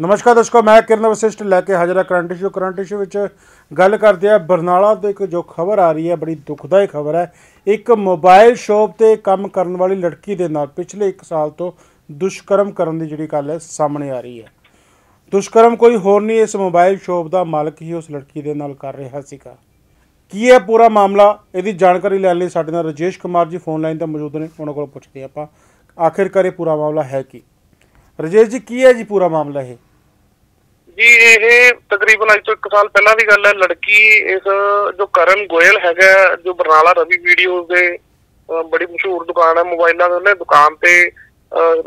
ਨਮਸਕਾਰ ਦੋਸਤੋ ਮੈਂ ਕਿਰਨ ਵਸਿਸ਼ਟ ਲੈ ਕੇ ਹਾਜ਼ਰ ਹਾਂ ਕਰੰਟ ਇਸ਼ੂ। ਕਰੰਟ ਇਸ਼ੂ ਵਿੱਚ ਗੱਲ ਕਰਦੇ ਆ ਬਰਨਾਲਾ ਤੋਂ ਇੱਕ ਜੋ ਖਬਰ ਆ ਰਹੀ ਹੈ, ਬੜੀ ਦੁਖਦਾਈ ਖਬਰ ਹੈ। ਇੱਕ ਮੋਬਾਈਲ ਸ਼ਾਪ ਤੇ ਕੰਮ ਕਰਨ ਵਾਲੀ ਲੜਕੀ ਦੇ ਨਾਲ ਪਿਛਲੇ 1 ਸਾਲ ਤੋਂ ਦੁਸ਼ਕਰਮ ਕਰਨ ਦੀ ਜਿਹੜੀ ਗੱਲ ਹੈ, ਸਾਹਮਣੇ ਆ ਰਹੀ ਹੈ। ਦੁਸ਼ਕਰਮ ਕੋਈ ਹੋਰ ਨਹੀਂ, ਇਸ ਮੋਬਾਈਲ ਸ਼ਾਪ ਦਾ ਮਾਲਕ ਹੀ ਉਸ ਲੜਕੀ ਦੇ ਨਾਲ ਕਰ ਰਿਹਾ ਸੀਗਾ। ਕੀ ਹੈ ਪੂਰਾ ਮਾਮਲਾ? ਇਹਦੀ ਜਾਣਕਾਰੀ ਲੈਣ ਲਈ ਸਾਡੇ ਨਾਲ ਰਜੇਸ਼ ਕੁਮਾਰ ਜੀ ਫੋਨ ਲਾਈਨ ਤੇ ਮੌਜੂਦ ਨੇ, ਉਹਨਾਂ ਕੋਲ ਪੁੱਛਦੇ ਹਾਂ ਆਪਾਂ। ਆਖਿਰਕਾਰ ਇਹ ਪੂਰਾ ਮਾਮਲਾ ਹੈ ਕੀ? ਰਜੇਸ਼ ਜੀ, ਕੀ ਹੈ ਜੀ ਪੂਰਾ ਮਾਮਲਾ ਇਹ? ਜੀ ਇਹ ਤਕਰੀਬਨ ਅੱਜ ਤੋਂ 1 ਸਾਲ ਪਹਿਲਾਂ ਦੀ ਗੱਲ ਹੈ ਲੜਕੀ ਇਸ ਜੋ ਕਰਨ ਗੋਇਲ ਹੈਗਾ ਜੋ ਬਰਨਾਲਾ ਰਵੀ ਵੀਡੀਓਜ਼ ਦੇ ਬੜੀ ਮਸ਼ਹੂਰ ਦੁਕਾਨ ਹੈ ਮੋਬਾਈਲਾਂ ਦੀ ਉਹਨੇ ਦੁਕਾਨ ਤੇ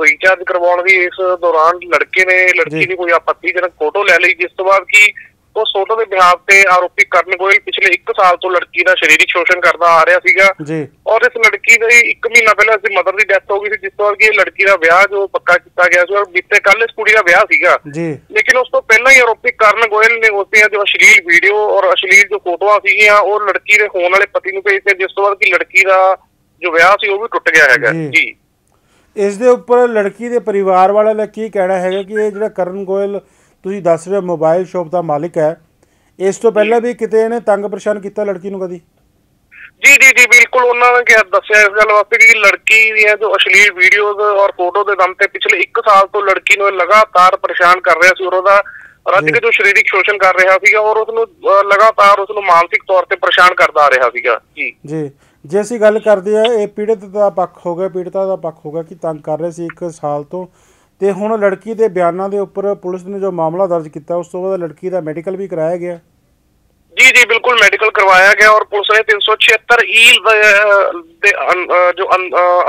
ਰੀਚਾਰਜ ਕਰਵਾਉਣ ਦੀ ਇਸ ਦੌਰਾਨ ਲੜਕੇ ਨੇ। ਲੜਕੀ ਦੀ ਕੋਈ ਆਪੱਤੀਜਨਕ ਫੋਟੋ ਲੈ ਲਈ ਜਿਸ ਤੋਂ ਬਾਅਦ ਕਿ ਉਸ ਫੋਟੋ ਦੇ ਬਿਹਾਫ ਤੇ ਆਰੋਪੀ ਕਰਨ ਗੋਇਲ ਪਿਛਲੇ 1 ਸਾਲ ਤੋਂ ਲੜਕੀ ਦਾ ਸਰੀਰਕ ਸ਼ੋਸ਼ਣ ਕਰਦਾ ਆ ਰਿਹਾ ਸੀਗਾ। ਜੀ। ਔਰ ਇਸ ਲੜਕੀ ਦੀ 1 ਮਹੀਨਾ ਪਹਿਲਾਂ ਇਸ ਮਦਰ ਦੀ ਡੈਥ ਹੋ ਗਈ ਸੀ ਜਿਸ ਤੋਂ ਕਿ ਇਹ ਲੜਕੀ ਦਾ ਵਿਆਹ ਜੋ ਪੱਕਾ ਕੀਤਾ ਗਿਆ ਸੀ ਔਰ ਬੀਤੇ ਕੱਲ ਇਸ ਕੁੜੀ ਦਾ ਵਿਆਹ ਸੀਗਾ। ਜੀ। ਲੇਕਿਨ ਉਸ ਤੋਂ ਪਹਿਲਾਂ ਹੀ ਆਰੋਪੀ ਕਰਨ ਗੋਇਲ ਨੇ ਉਸ ਦੀਆਂ ਜੋ ਅਸ਼ਲੀਲ ਵੀਡੀਓ ਔਰ ਅਸ਼ਲੀਲ ਜੋ ਫੋਟੋਆਂ ਸੀਗੀਆਂ ਉਹ ਲੜਕੀ ਦੇ ਹੋਣ ਵਾਲੇ ਪਤੀ ਨੂੰ ਭੇਜਤੇ ਜਿਸ ਤੋਂ ਬਾਅਦ ਕਿ ਲੜਕੀ ਦਾ ਜੋ ਵਿਆਹ ਸੀ ਉਹ ਵੀ ਟੁੱਟ ਗਿਆ ਹੈਗਾ। ਜੀ। ਜੀ। ਇਸ ਦੇ ਉੱਪਰ ਲੜਕੀ ਦੇ ਪਰਿਵਾਰ ਵਾਲਿਆਂ ਦਾ ਕੀ ਕਹਿਣਾ ਹੈਗਾ ਕਿ ਇਹ ਜਿਹੜਾ ਕਰਨ ਗੋਇਲ ਤੁਸੀਂ ਦੱਸ ਰਹੇ ਹੋ ਮੋਬਾਈਲ ਸ਼ਾਪ ਦਾ ਮਾਲਿਕ ਹੈ। ਇਸ ਤੋਂ ਪਹਿਲਾਂ ਵੀ ਕਿਤੇ ਇਹਨੇ ਤੰਗ ਪਰੇਸ਼ਾਨ ਕੀਤਾ ਲੜਕੀ ਨੂੰ ਕਦੀ? ਜੀ ਜੀ ਜੀ ਬਿਲਕੁਲ ਉਹਨਾਂ ਨੇ ਕਿਹਾ ਦੱਸਿਆ ਇਸ ਗੱਲ ਵਾਸਤੇ ਕਿ ਲੜਕੀ ਦੀਆਂ ਜੋ ਅਸ਼ਲੀਲ ਵੀਡੀਓਜ਼ ਔਰ ਫੋਟੋ ਦੇ ਦਮ ਤੇ ਪਿਛਲੇ 1 ਸਾਲ ਤੋਂ ਲੜਕੀ ਨੂੰ ਲਗਾਤਾਰ ਪਰੇਸ਼ਾਨ ਕਰ ਰਿਹਾ ਸੀ ਔਰ ਉਹਦਾ ਰੱਜ ਜੀ। ਕੇ ਜੋ। ਸਰੀਰਕ ਸ਼ੋਸ਼ਣ ਕਰ ਰਿਹਾ ਸੀਗਾ ਔਰ ਉਸ ਨੂੰ ਲਗਾਤਾਰ ਉਸ ਨੂੰ ਮਾਨਸਿਕ ਤੌਰ ਤੇ ਪਰੇਸ਼ਾਨ ਕਰਦਾ ਆ ਰਿਹਾ ਸੀਗਾ। ਜੀ। ਜੀ। ਜੇ ਅਸੀਂ ਗੱਲ ਕਰਦੇ ਆ ਇਹ ਪੀੜਤ ਦਾ ਪੱਖ ਹੋ ਗਿਆ ਪੀੜਤਾ ਦਾ ਪੱਖ ਹੋ ਗਿਆ ਕਿ ਤੰਗ ਕਰ ਰਹੇ ਸੀ 1 ਸਾਲ ਤੋਂ। ਤੇ ਹੁਣ ਲੜਕੀ ਦੇ ਬਿਆਨਾਂ ਦੇ ਉੱਪਰ ਪੁਲਿਸ ਨੇ ਜੋ ਮਾਮਲਾ ਦਰਜ ਕੀਤਾ ਉਸ ਤੋਂ ਬਾਅਦ ਲੜਕੀ ਦਾ ਮੈਡੀਕਲ ਵੀ ਕਰਾਇਆ ਗਿਆ? ਜੀ ਜੀ ਬਿਲਕੁਲ ਮੈਡੀਕਲ ਕਰਵਾਇਆ ਗਿਆ ਔਰ ਪੁਲਿਸ ਨੇ 376 ਈ ਦੇ ਜੋ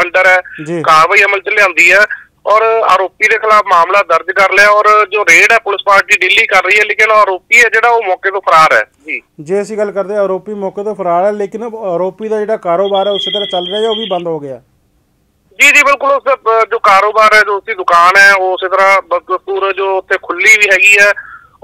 ਅੰਡਰ ਹੈ ਕਾਰਵਾਈ ਅਮਲ ਚ ਲਿਆਂਦੀ ਹੈ ਔਰ ਆਰੋਪੀ ਦੇ ਖਿਲਾਫ ਮਾਮਲਾ ਦਰਜ ਕਰ ਲਿਆ ਔਰ ਜੋ ਰੇਡ ਹੈ ਪੁਲਿਸ ਪਾਰਟੀ ਦਿੱਲੀ ਕਰ ਰਹੀ ਹੈ ਲੇਕਿਨ ਆਰੋਪੀ ਹੈ ਜਿਹੜਾ ਉਹ ਮੌਕੇ ਤੋਂ ਫਰਾਰ ਹੈ। ਜੀ। ਜੇ ਅਸੀਂ ਗੱਲ ਕਰਦੇ ਆਰੋਪੀ ਮੌਕੇ ਤੋਂ ਫਰਾਰ ਹੈ ਲੇਕਿਨ ਆਰੋਪੀ ਦਾ ਜਿਹੜਾ ਕਾਰੋਬਾਰ ਹੈ ਉਸੇ ਤਰ੍ਹਾਂ ਚੱਲ ਰਿਹਾ ਹੈ ਉਹ ਵੀ ਬੰਦ ਹੋ ਗਿਆ। ਜੀ ਜੀ ਬਿਲਕੁਲ ਉਸ ਦਾ ਅਹ, ਜੋ ਕਾਰੋਬਾਰ ਹੈ ਜੋ ਉਸਦੀ ਦੁਕਾਨ ਹੈ ਉਹ ਉਸੇ ਤਰ੍ਹਾਂ ਬ- ਪੂਰਾ ਜੋ ਉੱਥੇ ਖੁੱਲੀ ਵੀ ਹੈਗੀ ਹੈ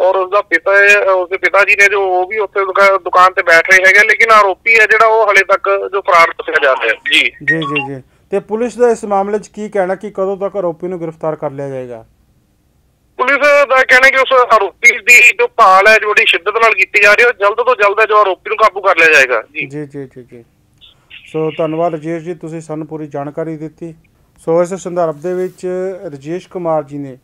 ਔਰ ਉਸਦਾ ਪਿਤਾ ਹੈ ਉਸਦੇ ਪਿਤਾ ਜੀ ਨੇ ਜੋ ਉਹ ਵੀ ਉੱਥੇ ਦੁਕਾ- ਦੁਕਾਨ ਤੇ ਬੈਠ ਰਹੇ ਹੈਗੇ ਲੇਕਿਨ ਆਰੋਪੀ ਹੈ ਜਿਹੜਾ ਉਹ ਹਲੇ ਤੱਕ ਜੋ ਫਰਾਰ ਦੱਸਿਆ ਜਾ ਰਿਹਾ ਹੈ। ਜੀ। ਜੀ ਜੀ ਜੀ। ਤੇ ਪੁਲਿਸ ਦਾ ਇਸ ਮਾਮਲੇ 'ਚ ਕੀ ਕਹਿਣਾ ਕਿ ਕਦੋਂ ਤੱਕ ਆਰੋਪੀ ਨੂੰ ਗ੍ਰਿਫਤਾਰ ਕਰ ਲਿਆ ਜਾਏਗਾ? ਪੁਲਿਸ ਦਾ ਕਹਿਣਾ ਕਿ ਉਸ ਆਰੋਪੀ ਦੀ ਜੋ ਭਾਲ ਹੈ ਜੋ ਬੜੀ ਸ਼ਿੱਦਤ ਨਾਲ ਕੀਤੀ ਜਾ ਰਹੀ ਹੈ ਜਲਦ ਤੋਂ ਜਲਦ ਜੋ ਆਰੋਪੀ ਨੂੰ ਕਾਬੂ ਕਰ ਲਿਆ ਜਾਏਗਾ। ਜੀ ਜੀ ਜੀ ਜੀ। ਸੋ ਧੰਨਵਾਦ ਰਜੇਸ਼ ਜੀ, ਤੁਸੀਂ ਸਾਨੂੰ ਪੂਰੀ ਜਾਣਕਾਰੀ ਦਿੱਤੀ। ਸੋ ਇਸ ਸੰਦਰਭ ਦੇ ਵਿੱਚ ਰਜੇਸ਼ ਕੁਮਾਰ ਜੀ ਨੇ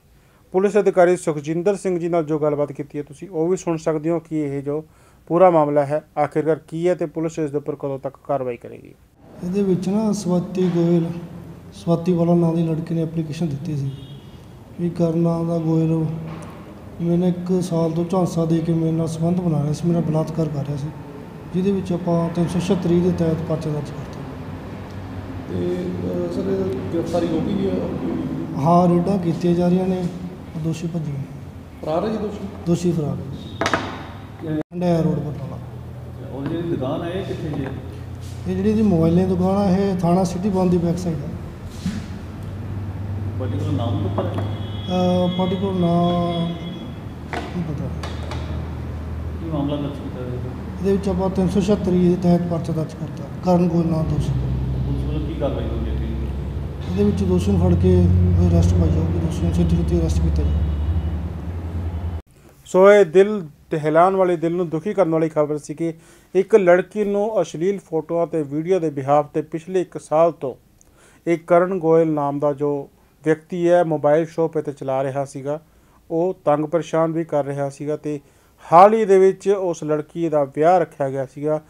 ਪੁਲਿਸ ਅਧਿਕਾਰੀ ਸੁਖਜਿੰਦਰ ਸਿੰਘ ਜੀ ਨਾਲ ਜੋ ਗੱਲਬਾਤ ਕੀਤੀ ਹੈ, ਤੁਸੀਂ ਉਹ ਵੀ ਸੁਣ ਸਕਦੇ ਹੋ ਕਿ ਇਹ ਜੋ ਪੂਰਾ ਮਾਮਲਾ ਹੈ, ਆਖਿਰਕਾਰ ਕੀ ਹੈ ਤੇ ਪੁਲਿਸ ਇਸ ਦੇ ਉੱਪਰ ਕਦੋਂ ਤੱਕ ਕਾਰਵਾਈ ਕਰੇਗੀ? ਇਹਦੇ ਵਿੱਚ ਨਾ ਸਵਾਤੀ ਗੋਇਲ, ਸਵਾਤੀ ਵਾਲਾ ਨਾਂ ਦੀ ਲੜਕੀ ਨੇ ਐਪਲੀਕੇਸ਼ਨ ਦਿੱਤੀ ਸੀ ਵੀ ਕਰਨਾ ਦਾ ਗੋਇਲ ਮੈਨੇ ਇੱਕ ਸਾਲ ਤੋਂ ਝਾਂਸਾ ਦੇ ਕੇ ਮੇਰੇ ਨਾਲ ਸੰਬੰਧ ਬਣਾ ਰਿਹਾ ਸੀ, ਮੇਰਾ ਬਲਾਤਕਾਰ ਕਰ ਰਿਹਾ ਸੀ। ਜਿਹਦੇ ਵਿੱਚ ਆਪਾਂ 336 ਦੇ ਤਹਿਤ ਪਰਚਾ ਦਰਜ ਕਰਤਾ ਤੇ ਅਹ, ਸਰ ਇਹ ਗ੍ਰਿਫਤਾਰੀ ਹੋ ਗਈ ਹੈ? ਹਾਂ ਰੇਡਾਂ ਕੀਤੀਆਂ ਜਾ ਰਹੀਆਂ ਨੇ ਦੋਸ਼ੀ ਭੱਜੇ ਫਰਾਰ ਹੈ ਜੀ ਦੋਸ਼ੀ? ਦੋਸ਼ੀ ਫਰਾਰ ਹੈ ਹੰਡਾਇਆ ਰੋਡ ਬਰਨਾਲਾ ਉਹ ਜਿਹੜੀ ਦੁਕਾਨ ਹੈ ਇਹ ਕਿੱਥੇ ਜੀ? ਇਹ ਜਿਹੜੀ ਦੀ ਮੋਬਾਈਲਾਂ ਦੀ ਦੁਕਾਨ ਆ ਇਹ ਥਾਣਾ ਸਿਟੀ ਬੰਦ ਦੀ ਬੈਕ ਸਾਈਡ ਹੈ ਪਰਟੀਕੂਲਰ ਨਾਮ ਤੋਂ ਪਤਾ ਪਾਰਟੀਕੂਲਰ ਨਾਂ ਨਹੀਂ ਪਤਾ। ਕੀ ਮਾਮਲਾ ਦਰਜ ਕੀਤਾ ਹੈ ਇਹਦੇ ਵਿੱਚ ਆਪਾਂ 376 ਦੇ ਤਹਿਤ ਪਰਚਾ ਦਰਜ ਕਰਤਾ। ਕਰਨ ਗੋਇਲ ਨਾਂ ਦੋਸ਼ੀ ਪੁਲਿਸ ਵੱਲੋਂ ਕੀ ਕਾਰਵਾਈ ਹੋਈ ਹੈ ਜੀ? ਇਹਦੇ ਵਿੱਚ ਦੋਸ਼ੀ ਨੂੰ ਫੜ ਕੇ ਅਰੈਸਟ ਪਾਈ ਜਾਊਗੀ। ਦੋਸ਼ੀ ਨੂੰ ਛੇਤੀ ਛੇਤੀ ਅਰੈਸਟ ਕੀਤਾ ਜਾਊਗਾ ਸੋ ਇਹ ਦਿਲ ਦਹਿਲਾਨ ਵਾਲੀ ਦਿਲ ਨੂੰ ਦੁਖੀ ਕਰਨ ਵਾਲੀ ਖਬਰ ਸੀ ਕਿ ਇੱਕ ਲੜਕੀ ਨੂੰ ਅਸ਼ਲੀਲ ਫੋਟੋਆਂ ਤੇ ਵੀਡੀਓ ਦੇ ਬਿਹਾਫ ਤੇ ਪਿਛਲੇ 1 ਸਾਲ ਤੋਂ ਇੱਕ ਕਰਨ ਗੋਇਲ ਨਾਮ ਦਾ ਜੋ ਵਿਅਕਤੀ ਹੈ ਮੋਬਾਈਲ ਸ਼ੋਪ ਤੇ ਚਲਾ ਰਿਹਾ ਸੀਗਾ ਉਹ ਤੰਗ ਪਰੇਸ਼ਾਨ ਵੀ ਕਰ ਰਿਹਾ ਸੀਗਾ ਤੇ ਹਾਲ ਹੀ ਦੇ ਵਿੱਚ ਉਸ ਲੜਕੀ ਦਾ ਵਿਆਹ ਰੱਖਿਆ ਗਿਆ ਸੀਗਾ,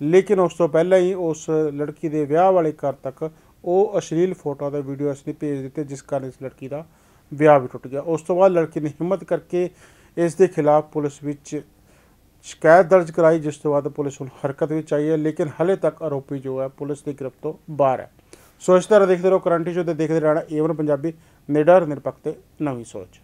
ਲੇਕਿਨ ਉਸ ਤੋਂ ਪਹਿਲਾਂ ਹੀ ਉਸ ਲੜਕੀ ਦੇ ਵਿਆਹ ਵਾਲੇ ਘਰ ਤੱਕ ਉਹ ਅਸ਼ਲੀਲ ਫੋਟੋ ਤੇ ਵੀਡੀਓ ਇਸਨੇ ਭੇਜ ਦਿੱਤੇ, ਜਿਸ ਕਾਰਨ ਇਸ ਲੜਕੀ ਦਾ ਵਿਆਹ ਵੀ ਟੁੱਟ ਗਿਆ। ਉਸ ਤੋਂ ਬਾਅਦ ਲੜਕੀ ਨੇ ਹਿੰਮਤ ਕਰਕੇ ਇਸ ਦੇ ਖਿਲਾਫ ਪੁਲਿਸ ਵਿੱਚ ਸ਼ਿਕਾਇਤ ਦਰਜ ਕਰਾਈ, ਜਿਸ ਤੋਂ ਬਾਅਦ ਪੁਲਿਸ ਹੁਣ ਹਰਕਤ ਵਿੱਚ ਆਈ ਹੈ, ਲੇਕਿਨ ਹਲੇ ਤੱਕ ਆਰੋਪੀ ਜੋ ਹੈ, ਪੁਲਿਸ ਦੀ ਗ੍ਰਿਫਤ ਤੋਂ ਬਾਹਰ ਹੈ। ਸੋ ਇਸ ਤਰ੍ਹਾਂ ਦੇਖਦੇ ਰਹੋ ਕਰੰਟ ਇਸ਼ੂ ਤੇ ਦੇਖਦੇ ਰਹਿਣਾ ਏਵਨ ਪੰਜਾਬੀ, ਨਿਡਰ, ਨਿਰਪੱਖ ਤੇ ਨਵੀਂ ਸੋਚ।